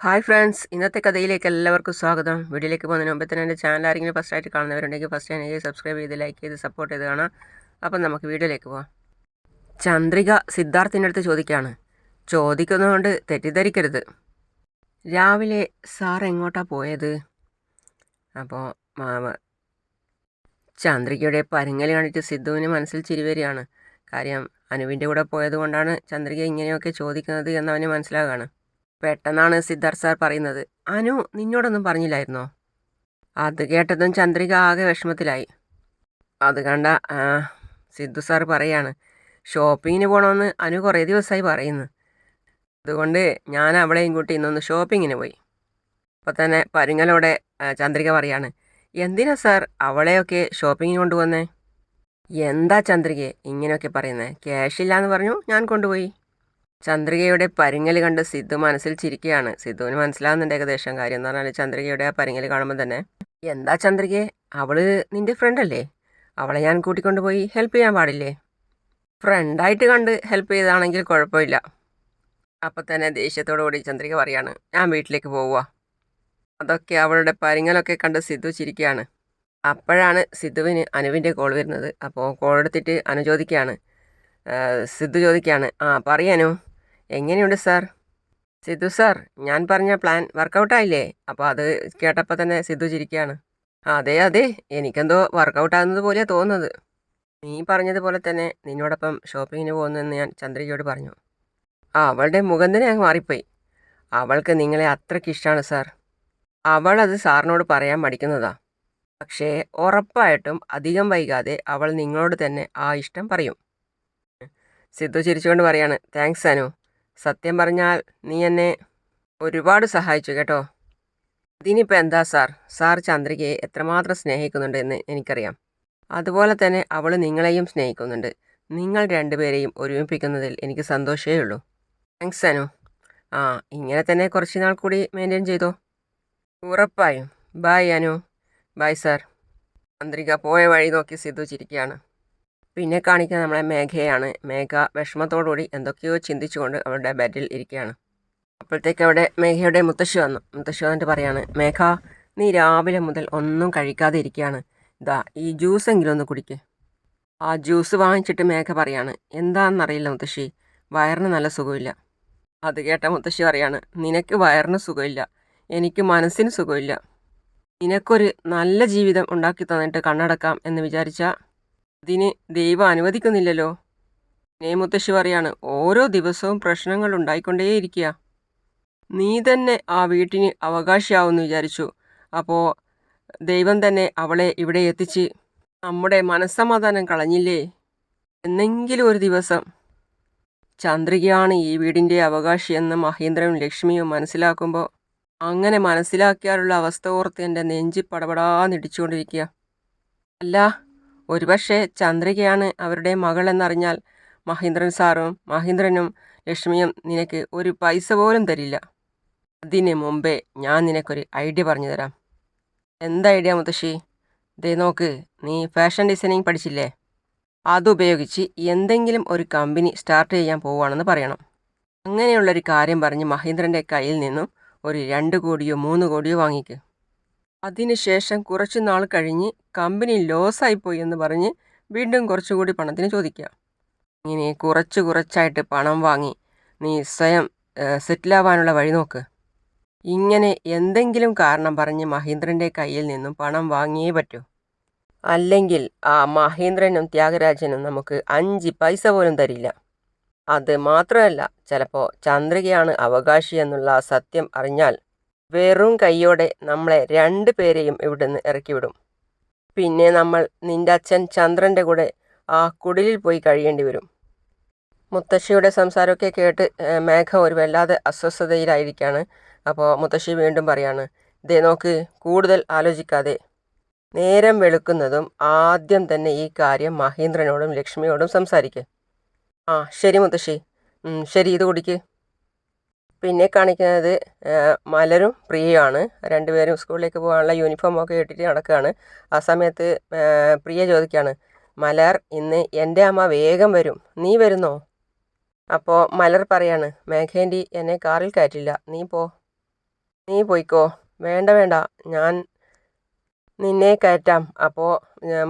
Hi friends ഇന്നത്തെ കഥയിലേക്ക് എല്ലാവർക്കും സ്വാഗതം. വീഡിയോയിലേക്ക് പോകുന്നതിന് മുമ്പ് തന്നെ എന്റെ ചാനൽ ആരെങ്കിലും ഫസ്റ്റ് ആയിട്ട് കാണുന്നവരുണ്ടെങ്കിൽ ഫസ്റ്റ് എനിക്ക് സബ്സ്ക്രൈബ് ചെയ്ത് ലൈക്ക് ചെയ്ത് സപ്പോർട്ട് ചെയ്ത് കാണാം. അപ്പം നമുക്ക് വീഡിയോയിലേക്ക് പോവാം. ചന്ദ്രിക സിദ്ധാർത്ഥിന്റെ അടുത്ത് ചോദിക്കുകയാണ്. ചോദിക്കുന്നതുകൊണ്ട് തെറ്റിദ്ധരിക്കരുത്. രാവിലെ സാർ എങ്ങോട്ടാ പോയത്? അപ്പോൾ മാമ ചന്ദ്രികയുടെ പരുങ്ങൽ കാണിച്ച് സിദ്ധുവിന് മനസ്സിൽ ചിരിവരികയാണ് കാര്യം അനുവിന്റെ കൂടെ പോയത് കൊണ്ടാണ് ചന്ദ്രിക ഇങ്ങനെയൊക്കെ ചോദിക്കുന്നത് എന്നവന് മനസ്സിലാകുകയാണ് പെട്ടെന്നാണ് സിദ്ധാർത്ഥ് സാർ പറയുന്നത്. അനു നിന്നോടൊന്നും പറഞ്ഞില്ലായിരുന്നോ? അത് കേട്ടതും ചന്ദ്രിക ആകെ വിഷമത്തിലായി. അത് കണ്ട സിദ്ധു സാർ പറയാണ് ഷോപ്പിങ്ങിന് പോകണമെന്ന് അനു കുറേ ദിവസമായി പറയുന്നു. അതുകൊണ്ട് ഞാൻ അവളെയും കൂട്ടി ഇന്നൊന്ന് ഷോപ്പിങ്ങിന് പോയി. അപ്പോൾ തന്നെ പരുങ്ങലോടെ ചന്ദ്രിക പറയാണ് എന്തിനാ സാർ അവളെയൊക്കെ ഷോപ്പിങ്ങിന് കൊണ്ടുവന്നേ? എന്താ ചന്ദ്രികയെ ഇങ്ങനെയൊക്കെ പറയുന്നത് ക്യാഷ് ഇല്ലാന്ന് പറഞ്ഞു ഞാൻ കൊണ്ടുപോയി. ചന്ദ്രികയുടെ പരിങ്ങൽ കണ്ട് സിദ്ധു മനസ്സിൽ ചിരിക്കുകയാണ്. സിദ്ധുവിന് മനസ്സിലാവുന്നുണ്ട് ഏകദേശം കാര്യം. എന്ന് പറഞ്ഞാൽ ചന്ദ്രികയുടെ ആ പരിങ്ങൽ കാണുമ്പോൾ തന്നെ എന്താ ചന്ദ്രികയെ അവൾ നിന്റെ ഫ്രണ്ട് അല്ലേ? അവളെ ഞാൻ കൂട്ടിക്കൊണ്ടുപോയി ഹെൽപ്പ് ചെയ്യാൻ പാടില്ലേ? ഫ്രണ്ടായിട്ട് കണ്ട് ഹെൽപ്പ് ചെയ്താണെങ്കിൽ കുഴപ്പമില്ല. അപ്പം തന്നെ ദേഷ്യത്തോടു കൂടി ചന്ദ്രിക പറയാണ് ഞാൻ വീട്ടിലേക്ക് പോവുക അതൊക്കെ അവളുടെ പരിങ്ങലൊക്കെ കണ്ട് സിദ്ധു ചിരിക്കുകയാണ്. അപ്പോഴാണ് സിദ്ധുവിന് അനുവിന്റെ കോൾ വരുന്നത്. അപ്പോൾ കോൾ എടുത്തിട്ട് അനു ചോദിക്കുകയാണ്. സിദ്ധു ചോദിക്കുകയാണ് ആ പറയാനു എങ്ങനെയുണ്ട് സാർ? സിദ്ധു സാർ ഞാൻ പറഞ്ഞ പ്ലാൻ വർക്കൗട്ടായില്ലേ? അപ്പോൾ അത് കേട്ടപ്പോൾ തന്നെ സിദ്ധു ചിരിക്കുകയാണ് അതെ അതെ എനിക്കെന്തോ വർക്കൗട്ടാകുന്നത് പോലെയാണ് തോന്നുന്നത്. നീ പറഞ്ഞതുപോലെ തന്നെ നിന്നോടൊപ്പം ഷോപ്പിങ്ങിന് പോകുന്നതെന്ന് ഞാൻ ചന്ദ്രികയോട് പറഞ്ഞു. ആ അവളുടെ മുഖം തന്നെ അങ്ങ് മാറിപ്പോയി. അവൾക്ക് നിങ്ങളെ അത്രയ്ക്ക് ഇഷ്ടമാണ് സാർ. അവൾ അത് സാറിനോട് പറയാൻ മടിക്കുന്നതാ. പക്ഷേ ഉറപ്പായിട്ടും അധികം വൈകാതെ അവൾ നിങ്ങളോട് തന്നെ ആ ഇഷ്ടം പറയും. സിദ്ധു ചിരിച്ചുകൊണ്ട് പറയാണ് താങ്ക്സ് അനു. സത്യം പറഞ്ഞാൽ നീ എന്നെ ഒരുപാട് സഹായിച്ചു കേട്ടോ. ഇതിനിപ്പോൾ എന്താ സാർ? സാർ ചന്ദ്രികയെ എത്രമാത്രം സ്നേഹിക്കുന്നുണ്ട് എന്ന് എനിക്കറിയാം. അതുപോലെ തന്നെ അവൾ നിങ്ങളെയും സ്നേഹിക്കുന്നുണ്ട്. നിങ്ങൾ രണ്ടുപേരെയും ഒരുമിപ്പിക്കുന്നതിൽ എനിക്ക് സന്തോഷമേ ഉള്ളൂ. താങ്ക്സ് അനു. ആ ഇങ്ങനെ തന്നെ കുറച്ച് നാൾ കൂടി മെയിന്റെയിൻ ചെയ്തോ? ഉറപ്പായും. Bye Anu. Bye sir. Chandrika പോയ വഴി നോക്കി സിദ്ധു ചിരിക്കുകയാണ്. പിന്നെ കാണിക്കുക നമ്മളെ മേഘയാണ്. മേഘ വിഷമത്തോടുകൂടി എന്തൊക്കെയോ ചിന്തിച്ചുകൊണ്ട് അവളുടെ ബെഡിൽ ഇരിക്കുകയാണ്. അപ്പോഴത്തേക്ക് അവിടെ മേഘയുടെ മുത്തശ്ശി വന്നു. മുത്തശ്ശി വന്നിട്ട് പറയാണ് മേഘ നീ രാവിലെ മുതൽ ഒന്നും കഴിക്കാതെ ഇരിക്കുകയാണ്. ഇതാ ഈ ജ്യൂസെങ്കിലും ഒന്ന് കുടിക്ക്. ആ ജ്യൂസ് വാങ്ങിച്ചിട്ട് മേഘ പറയാണ് എന്താണെന്നറിയില്ല മുത്തശ്ശി വയറിന് നല്ല സുഖമില്ല. അത് കേട്ട മുത്തശ്ശി പറയാണ് നിനക്ക് വയറിന് സുഖമില്ല എനിക്ക് മനസ്സിന് സുഖമില്ല. നിനക്കൊരു നല്ല ജീവിതം ഉണ്ടാക്കി തന്നിട്ട് കണ്ണടക്കാം എന്ന് വിചാരിച്ചാൽ അതിന് ദൈവം അനുവദിക്കുന്നില്ലല്ലോ. നേ മുത്തശ്ശി പറയാണ് ഓരോ ദിവസവും പ്രശ്നങ്ങൾ ഉണ്ടായിക്കൊണ്ടേയിരിക്കുക. നീ തന്നെ ആ വീട്ടിന് അവകാശിയാവുമെന്ന് വിചാരിച്ചു. അപ്പോൾ ദൈവം തന്നെ അവളെ ഇവിടെ എത്തിച്ച് നമ്മുടെ മനസ്സമാധാനം കളഞ്ഞില്ലേ? എന്നെങ്കിലും ഒരു ദിവസം ചന്ദ്രികയാണ് ഈ വീടിന്റെ അവകാശിയെന്ന് മഹേന്ദ്രനും ലക്ഷ്മിയും മനസ്സിലാക്കുമ്പോൾ അങ്ങനെ മനസ്സിലാക്കിയാലുള്ള അവസ്ഥ ഓർത്ത് എന്റെ നെഞ്ചി പടപടാന്നിടിച്ചുകൊണ്ടിരിക്കുക അല്ല ഒരുപക്ഷെ ചന്ദ്രികയാണ് അവരുടെ മകളെന്നറിഞ്ഞാൽ മഹേന്ദ്രൻ സാറും മഹേന്ദ്രനും ലക്ഷ്മിയും നിനക്ക് ഒരു പൈസ പോലും തരില്ല. അതിന് മുമ്പേ ഞാൻ നിനക്കൊരു ഐഡിയ പറഞ്ഞു തരാം. എന്താ ഐഡിയ മുത്തശ്ശി? ദേ നോക്ക് നീ ഫാഷൻ ഡിസൈനിങ് പഠിച്ചില്ലേ? അതുപയോഗിച്ച് എന്തെങ്കിലും ഒരു കമ്പനി സ്റ്റാർട്ട് ചെയ്യാൻ പോവുകയാണെന്ന് പറയണം. അങ്ങനെയുള്ളൊരു കാര്യം പറഞ്ഞ് മഹേന്ദ്രന്റെ കയ്യിൽ നിന്നും ഒരു രണ്ട് കോടിയോ മൂന്ന് കോടിയോ വാങ്ങിക്ക്. അതിനുശേഷം കുറച്ച് നാൾ കഴിഞ്ഞ് കമ്പനി ലോസായിപ്പോയി എന്ന് പറഞ്ഞ് വീണ്ടും കുറച്ചുകൂടി പണത്തിന് ചോദിക്കുക. ഇങ്ങനെ കുറച്ച് കുറച്ചായിട്ട് പണം വാങ്ങി നീ സ്വയം സെറ്റിലാവാനുള്ള വഴി നോക്ക്. ഇങ്ങനെ എന്തെങ്കിലും കാരണം പറഞ്ഞ് മഹേന്ദ്രന്റെ കയ്യിൽ നിന്നും പണം വാങ്ങിയേ പറ്റൂ. അല്ലെങ്കിൽ ആ മഹേന്ദ്രനും ത്യാഗരാജനും നമുക്ക് അഞ്ച് പൈസ പോലും തരില്ല. അത് മാത്രമല്ല ചിലപ്പോൾ ചന്ദ്രികയാണ് അവകാശി എന്നുള്ള സത്യം അറിഞ്ഞാൽ വെറും കൈയോടെ നമ്മളെ രണ്ടു പേരെയും ഇവിടുന്ന് ഇറക്കിവിടും. പിന്നെ നമ്മൾ നിന്റെ അച്ഛൻ ചന്ദ്രന്റെ കൂടെ ആ കുടിലിൽ പോയി കഴിയേണ്ടി വരും. മുത്തശ്ശിയുടെ സംസാരമൊക്കെ കേട്ട് മേഘ ഒരു വല്ലാതെ അസ്വസ്ഥതയിലായിരിക്കുകയാണ് അപ്പോൾ മുത്തശ്ശി വീണ്ടും പറയാണ് ഇതേ നോക്ക് കൂടുതൽ ആലോചിക്കാതെ. നേരം വെളുക്കുന്നതും ആദ്യം തന്നെ ഈ കാര്യം മഹേന്ദ്രനോടും ലക്ഷ്മിയോടും സംസാരിക്കുക ആ ശരി മുത്തശ്ശി. ശരി ഇത് കുടിക്ക്. പിന്നെ കാണിക്കുന്നത് മലരും പ്രിയയുമാണ്. രണ്ടുപേരും സ്കൂളിലേക്ക് പോകാനുള്ള യൂണിഫോം ഒക്കെ ഇട്ടിട്ട് നടക്കുകയാണ്. ആ സമയത്ത് പ്രിയ ചോദിക്കുകയാണ് മലർ ഇന്ന് എന്റെ അമ്മ വേഗം വരും. നീ വരുന്നോ? അപ്പോൾ മലർ പറയാണ് മേഘേന്റി എന്നെ കാറിൽ കയറ്റില്ല. നീ പോ. നീ പോയിക്കോ. വേണ്ട വേണ്ട. ഞാൻ നിന്നെ കയറ്റാം. അപ്പോൾ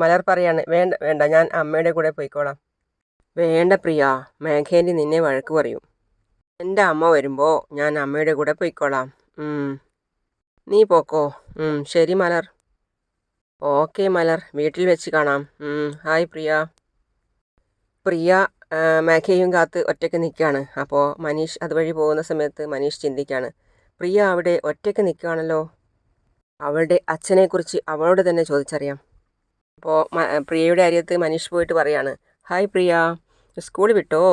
മലർ പറയാണ് വേണ്ട വേണ്ട. ഞാൻ അമ്മയുടെ കൂടെ പോയിക്കോളാം. വേണ്ട പ്രിയ. മേഘേന്റെ നിന്നെ വഴക്ക് പറയും. എന്റെ അമ്മ വരുമ്പോൾ ഞാൻ അമ്മയുടെ കൂടെ പോയിക്കോളാം. നീ പോക്കോ. ശരി മലർ. ഓക്കെ മലർ. വീട്ടിൽ വെച്ച് കാണാം. ഹായ് പ്രിയ. പ്രിയ മേഘയും കാത്ത് ഒറ്റയ്ക്ക് നിൽക്കുകയാണ് അപ്പോൾ മനീഷ് അതുവഴി പോകുന്ന സമയത്ത് മനീഷ് ചിന്തിക്കുകയാണ് പ്രിയ അവിടെ ഒറ്റയ്ക്ക് നിൽക്കുകയാണല്ലോ അവളുടെ അച്ഛനെക്കുറിച്ച് അവളോട് തന്നെ ചോദിച്ചറിയാം. അപ്പോൾ പ്രിയയുടെ അരിയത്ത് മനീഷ് പോയിട്ട് പറയാണ്. ഹായ് പ്രിയ. സ്കൂൾ വിട്ടോ.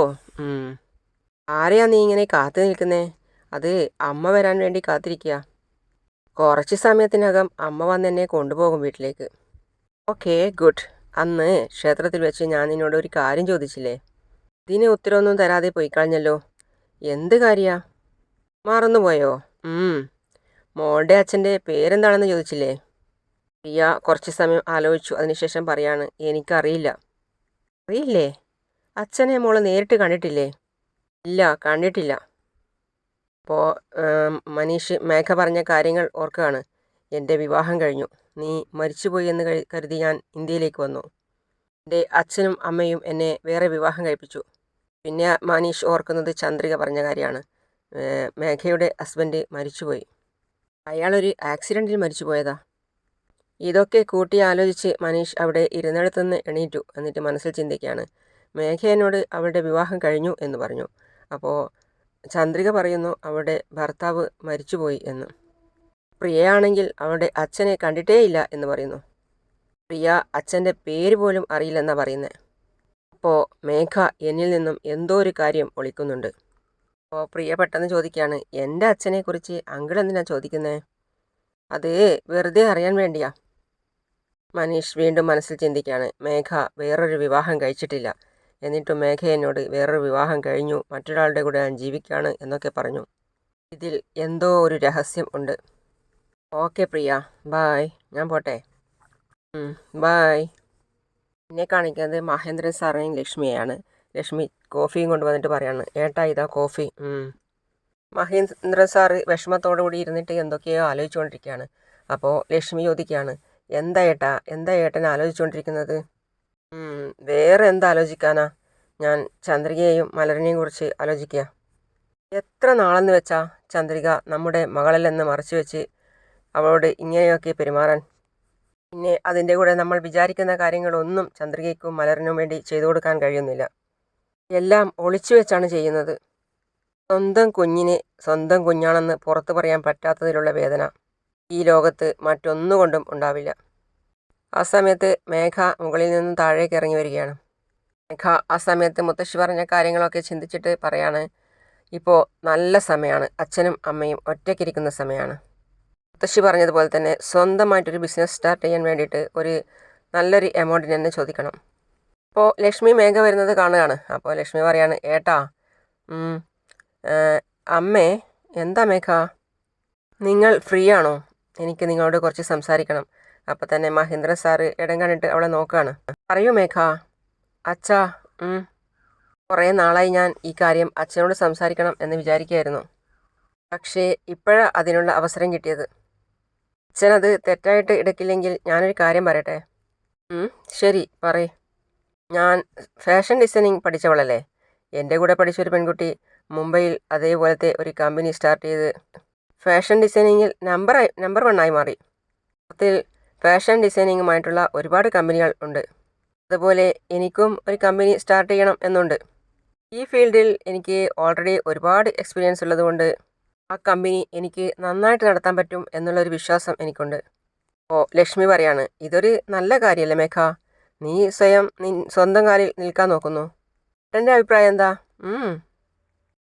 ആരെയാ നീ ഇങ്ങനെ കാത്തു നിൽക്കുന്നേ? അത് അമ്മ വരാൻ വേണ്ടി കാത്തിരിക്കുക കുറച്ച് സമയത്തിനകം അമ്മ വന്ന് എന്നെ കൊണ്ടുപോകും വീട്ടിലേക്ക്. Okay good. അന്ന് ക്ഷേത്രത്തിൽ വെച്ച് ഞാൻ നിന്നോട് ഒരു കാര്യം ചോദിച്ചില്ലേ? ഇതിന് ഉത്തരവൊന്നും തരാതെ പോയി കളഞ്ഞല്ലോ. എന്ത് കാര്യാ? മറന്നുപോയോ? പോയോ മോളുടെ അച്ഛന്റെ പേരെന്താണെന്ന് ചോദിച്ചില്ലേ? പ്രിയ കുറച്ച് സമയം ആലോചിച്ചു. അതിനുശേഷം പറയാണ് എനിക്കറിയില്ല. അറിയില്ലേ? അച്ഛനെ മോൾ നേരിട്ട് കണ്ടിട്ടില്ലേ? ഇല്ല കണ്ടിട്ടില്ല. അപ്പോൾ മനീഷ് മേഘ പറഞ്ഞ കാര്യങ്ങൾ ഓർക്കുകയാണ്. എന്റെ വിവാഹം കഴിഞ്ഞു. നീ മരിച്ചുപോയി എന്ന് കരുതി ഞാൻ ഇന്ത്യയിലേക്ക് വന്നു. എന്റെ അച്ഛനും അമ്മയും എന്നെ വേറെ വിവാഹം കഴിപ്പിച്ചു. പിന്നെ മനീഷ് ഓർക്കുന്നത് ചന്ദ്രിക പറഞ്ഞ കാര്യമാണ്. മേഘയുടെ ഹസ്ബൻഡ് മരിച്ചുപോയി. അയാളൊരു ആക്സിഡന്റിൽ മരിച്ചുപോയതാ. ഇതൊക്കെ കൂട്ടി ആലോചിച്ച് മനീഷ് അവിടെ ഇരുന്നിടത്തുനിന്ന് എണീറ്റു. എന്നിട്ട് മനസ്സിൽ ചിന്തിക്കുകയാണ്. മേഘ എന്നോട് അവളുടെ വിവാഹം കഴിഞ്ഞു എന്ന് പറഞ്ഞു. അപ്പോൾ ചന്ദ്രിക പറയുന്നു അവിടെ ഭർത്താവ് മരിച്ചുപോയി എന്ന്. പ്രിയയാണെങ്കിൽ അവളുടെ അച്ഛനെ കണ്ടിട്ടേയില്ല എന്ന് പറയുന്നു. പ്രിയ അച്ഛന്റെ പേര് പോലും അറിയില്ലെന്നാണ് പറയുന്നത് അപ്പോൾ മേഘ എന്നിൽ നിന്നും എന്തോ ഒരു കാര്യം ഒളിക്കുന്നുണ്ട്. അപ്പോൾ പ്രിയ പെട്ടെന്ന് ചോദിക്കുകയാണ് എന്റെ അച്ഛനെക്കുറിച്ച് അങ്കിൾ എന്തിനാ ചോദിക്കുന്നത് അത് വെറുതെ അറിയാൻ വേണ്ടിയാ. മനീഷ് വീണ്ടും മനസ്സിൽ ചിന്തിക്കുകയാണ് മേഘ വേറൊരു വിവാഹം കഴിച്ചിട്ടില്ല. എന്നിട്ടും മേഘ വേറൊരു വിവാഹം കഴിഞ്ഞു. മറ്റൊരാളുടെ കൂടെ ഞാൻ ജീവിക്കുകയാണ് എന്നൊക്കെ പറഞ്ഞു. ഇതിൽ എന്തോ ഒരു രഹസ്യം ഉണ്ട്. ഓക്കെ പ്രിയ. ബായ്. ഞാൻ പോട്ടെ. ബായ്. എന്നെ കാണിക്കുന്നത് മഹേന്ദ്രൻ സാറിനെയും ലക്ഷ്മിയെയാണ്. ലക്ഷ്മി കോഫിയും കൊണ്ടുവന്നിട്ട് പറയാണ്. ഏട്ടാ ഇതാ കോഫി. മഹേന്ദ്രൻ സാറ് വിഷമത്തോടു കൂടി ഇരുന്നിട്ട് എന്തൊക്കെയോ ആലോചിച്ചുകൊണ്ടിരിക്കുകയാണ്. അപ്പോൾ ലക്ഷ്മി ചോദിക്കുകയാണ്. എന്താ ഏട്ടാ? എന്താ ഏട്ടൻ ആലോചിച്ചുകൊണ്ടിരിക്കുന്നത്? വേറെ എന്താ ആലോചിക്കാനാ? ഞാൻ ചന്ദ്രികയെയും മലരനെയും കുറിച്ച് ആലോചിക്കുക എത്ര നാളെന്ന് വെച്ചാ ചന്ദ്രിക നമ്മുടെ മകളല്ലെന്ന് മറച്ചു വെച്ച് അവളോട് ഇങ്ങനെയൊക്കെ പെരുമാറാൻ? പിന്നെ അതിന്റെ കൂടെ നമ്മൾ വിചാരിക്കുന്ന കാര്യങ്ങളൊന്നും ചന്ദ്രികയ്ക്കും മലറിനും വേണ്ടി ചെയ്തു കൊടുക്കാൻ കഴിയുന്നില്ല. എല്ലാം ഒളിച്ചു വെച്ചാണ് ചെയ്യുന്നത്. സ്വന്തം കുഞ്ഞിനെ സ്വന്തം കുഞ്ഞാണെന്ന് പുറത്തു പറയാൻ പറ്റാത്തതിലുള്ള വേദന ഈ ലോകത്ത് മറ്റൊന്നുകൊണ്ടും ഉണ്ടാവില്ല. ആ സമയത്ത് മേഘ മുകളിൽ നിന്നും താഴേക്ക് ഇറങ്ങി വരികയാണ്. മേഘ ആ സമയത്ത് മുത്തശ്ശി പറഞ്ഞ കാര്യങ്ങളൊക്കെ ചിന്തിച്ചിട്ട് പറയാണ് ഇപ്പോൾ നല്ല സമയമാണ് അച്ഛനും അമ്മയും ഒറ്റയ്ക്കിരിക്കുന്ന സമയമാണ് മുത്തശ്ശി പറഞ്ഞതുപോലെ തന്നെ സ്വന്തമായിട്ടൊരു ബിസിനസ് സ്റ്റാർട്ട് ചെയ്യാൻ വേണ്ടിയിട്ട് ഒരു നല്ലൊരു എമൗണ്ടിന് തന്നെ ചോദിക്കണം. അപ്പോൾ ലക്ഷ്മി മേഘ വരുന്നത് കാണുകയാണ്. അപ്പോൾ ലക്ഷ്മി പറയാണ് ഏട്ടാ അമ്മേ എന്താ മേഘ? നിങ്ങൾ ഫ്രീ ആണോ? എനിക്ക് നിങ്ങളോട് കുറച്ച് സംസാരിക്കണം. അപ്പോൾ തന്നെ മഹേന്ദ്ര സാറ് ഇടം കണ്ടിട്ട് അവളെ നോക്കുകയാണ് പറയൂ മേഘ. അച്ഛാ. കുറേ നാളായി ഞാൻ ഈ കാര്യം അച്ഛനോട് സംസാരിക്കണം എന്ന് വിചാരിക്കുകയായിരുന്നു. പക്ഷേ ഇപ്പോഴാണ് അതിനുള്ള അവസരം കിട്ടിയത്. അച്ഛനത് തെറ്റായിട്ട് എടുക്കില്ലെങ്കിൽ ഞാനൊരു കാര്യം പറയട്ടെ? ശരി പറയ്. ഞാൻ ഫാഷൻ ഡിസൈനിങ് പഠിച്ചവളല്ലേ? എന്റെ കൂടെ പഠിച്ചൊരു പെൺകുട്ടി മുംബൈയിൽ അതേപോലത്തെ ഒരു കമ്പനി സ്റ്റാർട്ട് ചെയ്ത് ഫാഷൻ ഡിസൈനിങ്ങിൽ നമ്പർ നമ്പർ വണ്ണായി മാറി. ഫാഷൻ ഡിസൈനിങ്ങുമായിട്ടുള്ള ഒരുപാട് കമ്പനികൾ ഉണ്ട്. അതുപോലെ എനിക്കും ഒരു കമ്പനി സ്റ്റാർട്ട് ചെയ്യണം എന്നുണ്ട്. ഈ ഫീൽഡിൽ എനിക്ക് ഓൾറെഡി ഒരുപാട് എക്സ്പീരിയൻസ് ഉള്ളതുകൊണ്ട് ആ കമ്പനി എനിക്ക് നന്നായിട്ട് നടത്താൻ പറ്റും എന്നുള്ളൊരു വിശ്വാസം എനിക്കുണ്ട്. ഓ ലക്ഷ്മി പറയാണ് ഇതൊരു നല്ല കാര്യമല്ലേ മേഘ? നീ സ്വയം നി സ്വന്തം കാലിൽ നിൽക്കാൻ നോക്കുന്നു. എന്റെ അഭിപ്രായം എന്താ?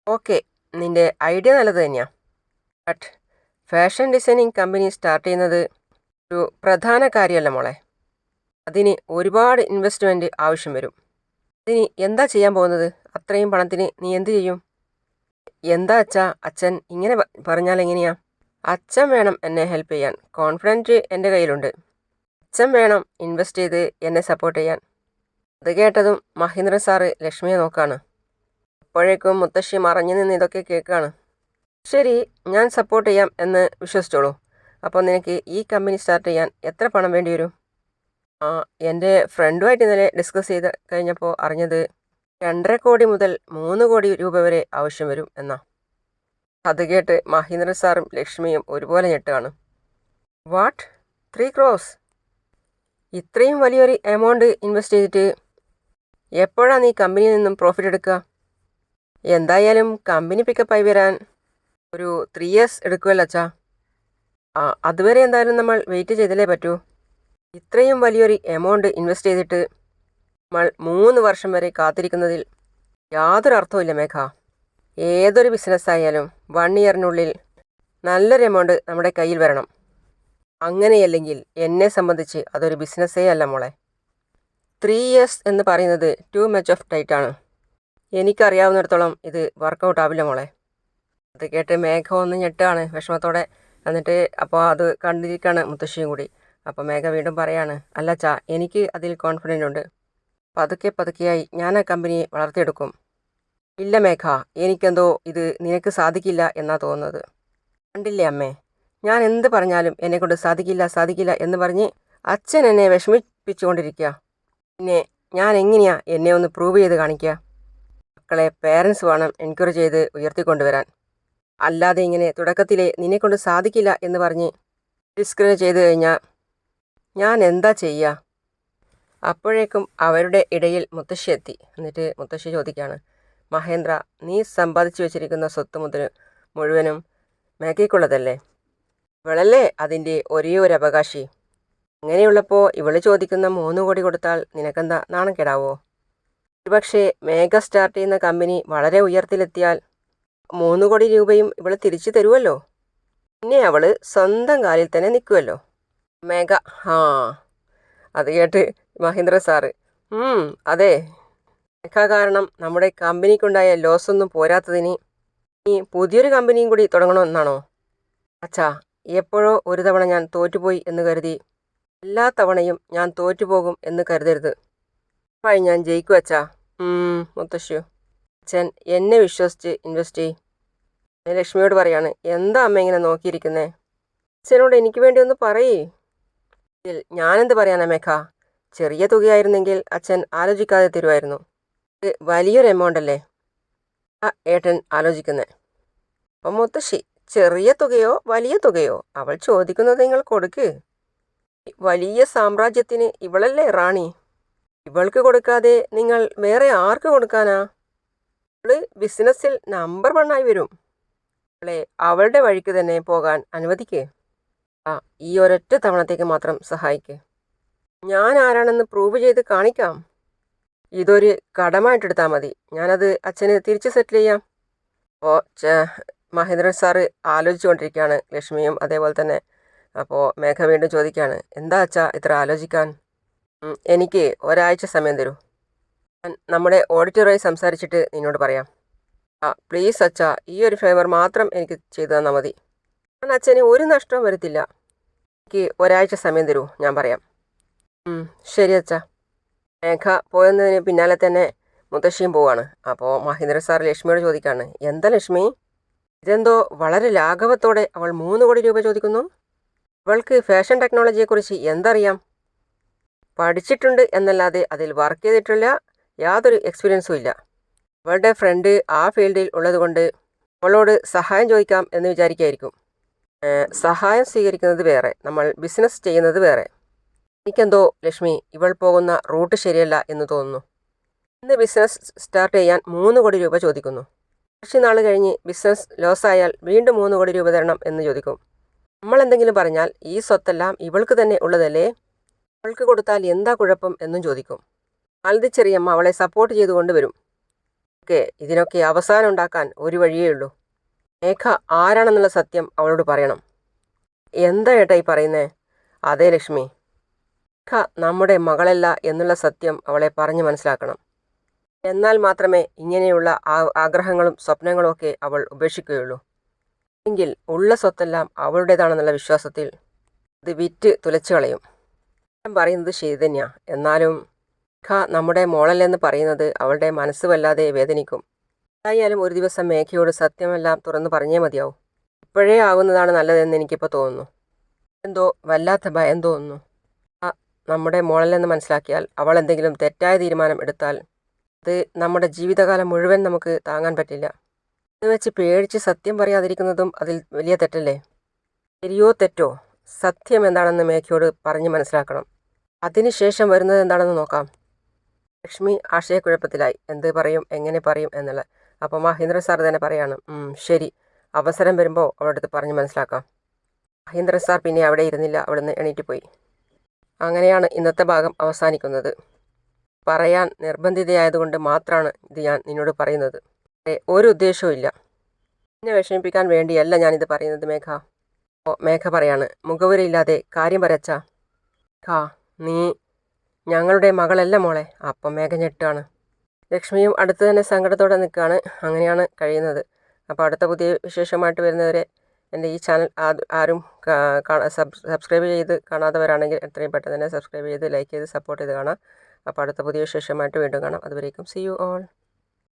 ഓക്കെ നിന്റെ ഐഡിയ നല്ലത് തന്നെയാണ് but fashion designing company start ചെയ്യുന്നത് ഒരു പ്രധാന കാര്യമല്ല മോളെ. അതിന് ഒരുപാട് ഇൻവെസ്റ്റ്മെന്റ് ആവശ്യം വരും. അതിന് എന്താ ചെയ്യാൻ പോകുന്നത്? അത്രയും പണത്തിന് നീ എന്ത് ചെയ്യും? എന്താ അച്ഛാ? അച്ഛൻ ഇങ്ങനെ പറഞ്ഞാൽ എങ്ങനെയാ? അച്ഛൻ വേണം എന്നെ ഹെൽപ്പ് ചെയ്യാൻ. കോൺഫിഡന്റ് എന്റെ കയ്യിലുണ്ട്. അച്ഛൻ വേണം ഇൻവെസ്റ്റ് ചെയ്ത് എന്നെ സപ്പോർട്ട് ചെയ്യാൻ. അത് കേട്ടതും മഹീന്ദ്ര സാറ് ലക്ഷ്മിയെ നോക്കാണ്. അപ്പോഴേക്കും മുത്തശ്ശി മറഞ്ഞു നിന്ന് ഇതൊക്കെ കേൾക്കുകയാണ് ശരി ഞാൻ സപ്പോർട്ട് ചെയ്യാം എന്ന് വിശ്വസിച്ചോളൂ. അപ്പോൾ നിനക്ക് ഈ കമ്പനി സ്റ്റാർട്ട് ചെയ്യാൻ എത്ര പണം വേണ്ടി വരും? ആ എന്റെ ഫ്രണ്ടുമായിട്ട് ഇന്നലെ ഡിസ്കസ് ചെയ്ത് കഴിഞ്ഞപ്പോൾ അറിഞ്ഞത് രണ്ടര കോടി മുതൽ മൂന്ന് കോടി രൂപ വരെ ആവശ്യം വരും എന്നാ. അത് കേട്ട് മഹീന്ദ്ര സാറും ലക്ഷ്മിയും ഒരുപോലെ ഞെട്ടുകയാണ്. വാട്ട് ത്രീ ക്രോസ് ഇത്രയും വലിയൊരു എമൗണ്ട് ഇൻവെസ്റ്റ് ചെയ്തിട്ട് എപ്പോഴാണ് നീ കമ്പനിയിൽ നിന്നും പ്രോഫിറ്റ് എടുക്കുക? എന്തായാലും കമ്പനി പിക്കപ്പായി വരാൻ ഒരു ത്രീ ഇയേഴ്സ് എടുക്കുമല്ലോ അച്ഛാ. അതുവരെ എന്തായാലും നമ്മൾ വെയിറ്റ് ചെയ്തല്ലേ പറ്റൂ? ഇത്രയും വലിയൊരു എമൗണ്ട് ഇൻവെസ്റ്റ് ചെയ്തിട്ട് നമ്മൾ മൂന്ന് വർഷം വരെ കാത്തിരിക്കുന്നതിൽ യാതൊരു അർത്ഥവുമില്ല മേഘ. ഏതൊരു ബിസിനസ് ആയാലും വൺ ഇയറിനുള്ളിൽ നല്ലൊരു എമൗണ്ട് നമ്മുടെ കയ്യിൽ വരണം. അങ്ങനെയല്ലെങ്കിൽ എന്നെ സംബന്ധിച്ച് അതൊരു ബിസിനസ്സേ അല്ല മോളെ. ത്രീ ഇയേഴ്സ് എന്ന് പറയുന്നത് ടു മച്ച് ഓഫ് ടൈറ്റ് ആണ്. എനിക്കറിയാവുന്നിടത്തോളം ഇത് വർക്കൗട്ട് ആവില്ല മോളെ. അത് കേട്ട് മേഘ ഒന്ന് ഞെട്ടാണ് വിഷമത്തോടെ. എന്നിട്ട് അപ്പോൾ അത് കണ്ടിരിക്കുകയാണ് മുത്തശ്ശിയും കൂടി. അപ്പോൾ മേഘ വീണ്ടും പറയാണ് അല്ല ചാ എനിക്ക് അതിൽ കോൺഫിഡന്റ് ഉണ്ട്. പതുക്കെ പതുക്കെയായി ഞാൻ ആ കമ്പനിയെ വളർത്തിയെടുക്കും. ഇല്ല മേഘ എനിക്കെന്തോ ഇത് നിനക്ക് സാധിക്കില്ല എന്നാ തോന്നുന്നത്. കണ്ടില്ലേ അമ്മേ ഞാൻ എന്ത് പറഞ്ഞാലും എന്നെക്കൊണ്ട് സാധിക്കില്ല സാധിക്കില്ല എന്ന് പറഞ്ഞ് അച്ഛൻ എന്നെ വിഷമിപ്പിച്ചുകൊണ്ടിരിക്കുക പിന്നെ ഞാൻ എങ്ങനെയാ എന്നെ ഒന്ന് പ്രൂവ് ചെയ്ത് കാണിക്കുക മക്കളെ പേരൻസ് വേണം എൻക്വയറി ചെയ്ത് ഉയർത്തിക്കൊണ്ടുവരാൻ. അല്ലാതെ ഇങ്ങനെ തുടക്കത്തിലെ നിന്നെക്കൊണ്ട് സാധിക്കില്ല എന്ന് പറഞ്ഞ് ഡിസ്കറേജ് ചെയ്തു കഴിഞ്ഞാൽ ഞാൻ എന്താ ചെയ്യുക അപ്പോഴേക്കും അവരുടെ ഇടയിൽ മുത്തശ്ശി എത്തി. എന്നിട്ട് മുത്തശ്ശി ചോദിക്കുകയാണ് മഹേന്ദ്ര നീ സമ്പാദിച്ചു വെച്ചിരിക്കുന്ന സ്വത്ത് മുതൽ മുഴുവനും മേഘയ്ക്കുള്ളതല്ലേ ഇവളല്ലേ അതിന്റെ ഒരേ ഒരു അവകാശി. അങ്ങനെയുള്ളപ്പോൾ ഇവൾ ചോദിക്കുന്ന മൂന്ന് കോടി കൊടുത്താൽ നിനക്കെന്താ നാണം കേടാവോ ഒരുപക്ഷെ മേഘ സ്റ്റാർട്ട് ചെയ്യുന്ന കമ്പനി വളരെ ഉയർത്തിലെത്തിയാൽ മൂന്ന് കോടി രൂപയും ഇവൾ തിരിച്ചു തരുമല്ലോ പിന്നെ അവൾ സ്വന്തം കാലിൽ തന്നെ നിൽക്കുമല്ലോ മേഘ ആ അത് കേട്ട് മഹേന്ദ്ര സാറ് അതെ. മേഘ കാരണം നമ്മുടെ കമ്പനിക്കുണ്ടായ ലോസൊന്നും പോരാത്തതിന് ഇനി പുതിയൊരു കമ്പനിയും കൂടി തുടങ്ങണമെന്നാണോ? അച്ഛാ എപ്പോഴോ ഒരു തവണ ഞാൻ തോറ്റുപോയി എന്ന് കരുതി എല്ലാ തവണയും ഞാൻ തോറ്റുപോകും എന്ന് കരുതരുത്. ഞാൻ ജയിക്കും അച്ഛാ. മുത്തശ്ശിയോ. അച്ഛൻ എന്നെ വിശ്വസിച്ച് ഇൻവെസ്റ്റ് ചെയ്. ലക്ഷ്മിയോട് പറയാണ് എന്താ അമ്മ ഇങ്ങനെ നോക്കിയിരിക്കുന്നേ? അച്ഛനോട് എനിക്ക് വേണ്ടി ഒന്ന് പറയേ. ഇതിൽ ഞാനെന്ത് പറയാനാ മേഘ? ചെറിയ തുകയായിരുന്നെങ്കിൽ അച്ഛൻ ആലോചിക്കാതെ തരുമായിരുന്നു ഇത് വലിയൊരു എമൗണ്ട് അല്ലേ? ആ ഏട്ടൻ ആലോചിക്കുന്നേ. അപ്പം മുത്തശ്ശി ചെറിയ തുകയോ വലിയ തുകയോ? അവൾ ചോദിക്കുന്നത് നിങ്ങൾ കൊടുക്ക്. വലിയ സാമ്രാജ്യത്തിന് ഇവളല്ലേ റാണി? ഇവൾക്ക് കൊടുക്കാതെ നിങ്ങൾ വേറെ ആർക്ക് കൊടുക്കാനാ? അവൾ ബിസിനസ്സിൽ നമ്പർ വണ്ണായി വരും. അവളെ അവളുടെ വഴിക്ക് തന്നെ പോകാൻ അനുവദിക്കേ. ആ ഈ ഒരൊറ്റ തവണത്തേക്ക് മാത്രം സഹായിക്കേ. ഞാൻ ആരാണെന്ന് പ്രൂവ് ചെയ്ത് കാണിക്കാം. ഇതൊരു കടമായിട്ടെടുത്താൽ മതി. ഞാനത് അച്ഛന് തിരിച്ച് സെറ്റിൽ ചെയ്യാം. അപ്പോൾ മഹേന്ദ്രൻ സാറ് ആലോചിച്ചുകൊണ്ടിരിക്കുകയാണ്. ലക്ഷ്മിയും അതേപോലെ തന്നെ. അപ്പോൾ മേഘ വീണ്ടും ചോദിക്കുകയാണ്. എന്താ അച്ഛാ ഇത്ര ആലോചിക്കാൻ? എനിക്ക് ഒരാഴ്ച സമയം തരൂ. നമ്മുടെ ഓഡിറ്ററുമായി സംസാരിച്ചിട്ട് നിന്നോട് പറയാം. ആ പ്ലീസ് അച്ഛാ ഈ ഒരു ഫേവർ മാത്രം എനിക്ക് ചെയ്തു തന്നാൽ മതി. ഞാൻ അച്ഛന് ഒരു നഷ്ടവും വരുത്തില്ല. എനിക്ക് ഒരാഴ്ച സമയം തരൂ ഞാൻ പറയാം. ശരി അച്ഛാ. മേഘ പോയതിന് പിന്നാലെ തന്നെ മുത്തശ്ശിയും പോവാണ്. അപ്പോൾ മഹേന്ദ്ര സാർ ലക്ഷ്മിയോട് ചോദിക്കുകയാണ് എന്താ ലക്ഷ്മി? ഇതെന്തോ വളരെ ലാഘവത്തോടെ അവൾ മൂന്ന് കോടി രൂപ ചോദിക്കുന്നു. അവൾക്ക് ഫാഷൻ ടെക്നോളജിയെക്കുറിച്ച് എന്തറിയാം? പഠിച്ചിട്ടുണ്ട് എന്നല്ലാതെ അതിൽ വർക്ക് ചെയ്തിട്ടുള്ള യാതൊരു എക്സ്പീരിയൻസും ഇല്ല. അവളുടെ ഫ്രണ്ട് ആ ഫീൽഡിൽ ഉള്ളതുകൊണ്ട് അവളോട് സഹായം ചോദിക്കാം എന്ന് വിചാരിക്കായിരിക്കും. സഹായം സ്വീകരിക്കുന്നത് വേറെ നമ്മൾ ബിസിനസ് ചെയ്യുന്നത് വേറെ. എനിക്കെന്തോ ലക്ഷ്മി ഇവൾ പോകുന്ന റൂട്ട് ശരിയല്ല എന്ന് തോന്നുന്നു. ഇന്ന് ബിസിനസ് സ്റ്റാർട്ട് ചെയ്യാൻ മൂന്ന് കോടി രൂപ ചോദിക്കുന്നു. കുറച്ച് നാൾ കഴിഞ്ഞ് ബിസിനസ് ലോസ് ആയാൽ വീണ്ടും മൂന്ന് കോടി രൂപ തരണം എന്ന് ചോദിക്കും. നമ്മൾ എന്തെങ്കിലും പറഞ്ഞാൽ ഈ സ്വത്തെല്ലാം ഇവൾക്ക് തന്നെ ഉള്ളതല്ലേ? അവൾക്ക് കൊടുത്താൽ എന്താ കുഴപ്പം എന്നും ചോദിക്കും. മാലതി ചെറിയമ്മ അവളെ സപ്പോർട്ട് ചെയ്തു കൊണ്ടുവരും ഓക്കെ ഇതിനൊക്കെ അവസാനം ഉണ്ടാക്കാൻ ഒരു വഴിയേ ഉള്ളൂ. മേഘ ആരാണെന്നുള്ള സത്യം അവളോട് പറയണം. എന്താ ഏട്ടാ ഈ പറയുന്നേ? അതേ ലക്ഷ്മി. മേഘ നമ്മുടെ മകളല്ല എന്നുള്ള സത്യം അവളെ പറഞ്ഞു മനസ്സിലാക്കണം. എന്നാൽ മാത്രമേ ഇങ്ങനെയുള്ള ആഗ്രഹങ്ങളും സ്വപ്നങ്ങളും ഒക്കെ അവൾ ഉപേക്ഷിക്കുകയുള്ളൂ. എങ്കിൽ ഉള്ള സ്വത്തെല്ലാം അവളുടേതാണെന്നുള്ള വിശ്വാസത്തിൽ അത് വിറ്റ് തുലച്ചു കളയും. ഞാൻ പറയുന്നത് ശരി തന്നെയാണ് എന്നാലും ഖ നമ്മുടെ മോളല്ലെന്ന് പറയുന്നത് അവളുടെ മനസ്സ് വല്ലാതെ വേദനിക്കും. എന്തായാലും ഒരു ദിവസം മേഘയോട് സത്യമെല്ലാം തുറന്നു പറഞ്ഞേ മതിയാവും. ഇപ്പോഴേ ആകുന്നതാണ് നല്ലതെന്ന് എനിക്കിപ്പോൾ തോന്നുന്നു. എന്തോ വല്ലാത്ത ഭയം തോന്നുന്നു. ആ നമ്മുടെ മോളല്ലെന്ന് മനസ്സിലാക്കിയാൽ അവൾ എന്തെങ്കിലും തെറ്റായ തീരുമാനം എടുത്താൽ അത് നമ്മുടെ ജീവിതകാലം മുഴുവൻ നമുക്ക് താങ്ങാൻ പറ്റില്ല. എന്ന് വെച്ച് പേടിച്ച് സത്യം പറയാതിരിക്കുന്നതും അതിൽ വലിയ തെറ്റല്ലേ? ശരിയോ തെറ്റോ? സത്യം എന്താണെന്ന് മേഘയോട് പറഞ്ഞ് മനസ്സിലാക്കണം. അതിനുശേഷം വരുന്നത് എന്താണെന്ന് നോക്കാം. ലക്ഷ്മി ആശയക്കുഴപ്പത്തിലായി. എന്ത് പറയും എങ്ങനെ പറയും എന്നുള്ള. അപ്പോൾ മഹേന്ദ്ര സാർ തന്നെ പറയാണ് ശരി. അവസരം വരുമ്പോൾ അവളടുത്ത് പറഞ്ഞ് മനസ്സിലാക്കാം. മഹേന്ദ്ര സാർ പിന്നെ അവിടെ ഇരുന്നില്ല അവിടുന്ന് എണീറ്റ് പോയി. അങ്ങനെയാണ് ഇന്നത്തെ ഭാഗം അവസാനിക്കുന്നത്. പറയാൻ നിർബന്ധിതയായതുകൊണ്ട് മാത്രമാണ് ഇത് ഞാൻ നിന്നോട് പറയുന്നത്. ഒരു ഉദ്ദേശവും ഇല്ല. എന്നെ വിഷമിപ്പിക്കാൻ വേണ്ടിയല്ല ഞാനിത് പറയുന്നത് മേഘ. ഓ മേഘ പറയാണ് മുഖവുരയില്ലാതെ കാര്യം പറയച്ചാ ഖാ നീ ഞങ്ങളുടെ മകളല്ല മോളെ. അപ്പം മേഘ ഞെട്ടാണ്. ലക്ഷ്മിയും അടുത്ത് തന്നെ സങ്കടത്തോടെ നിൽക്കുകയാണ്. അങ്ങനെയാണ് കഴിയുന്നത്. അപ്പോൾ അടുത്ത പുതിയ വിശേഷമായിട്ട് വരുന്നവരെ എന്റെ ഈ ചാനൽ ആരും സബ്സ്ക്രൈബ് ചെയ്ത് കാണാത്തവരാണെങ്കിൽ എത്രയും പെട്ടെന്ന് തന്നെ സബ്സ്ക്രൈബ് ചെയ്ത് ലൈക്ക് ചെയ്ത് സപ്പോർട്ട് ചെയ്ത് കാണാം. അപ്പോൾ അടുത്ത പുതിയ വിശേഷമായിട്ട് വീണ്ടും കാണാം. അതുവരേക്കും സി യു ഓൾ.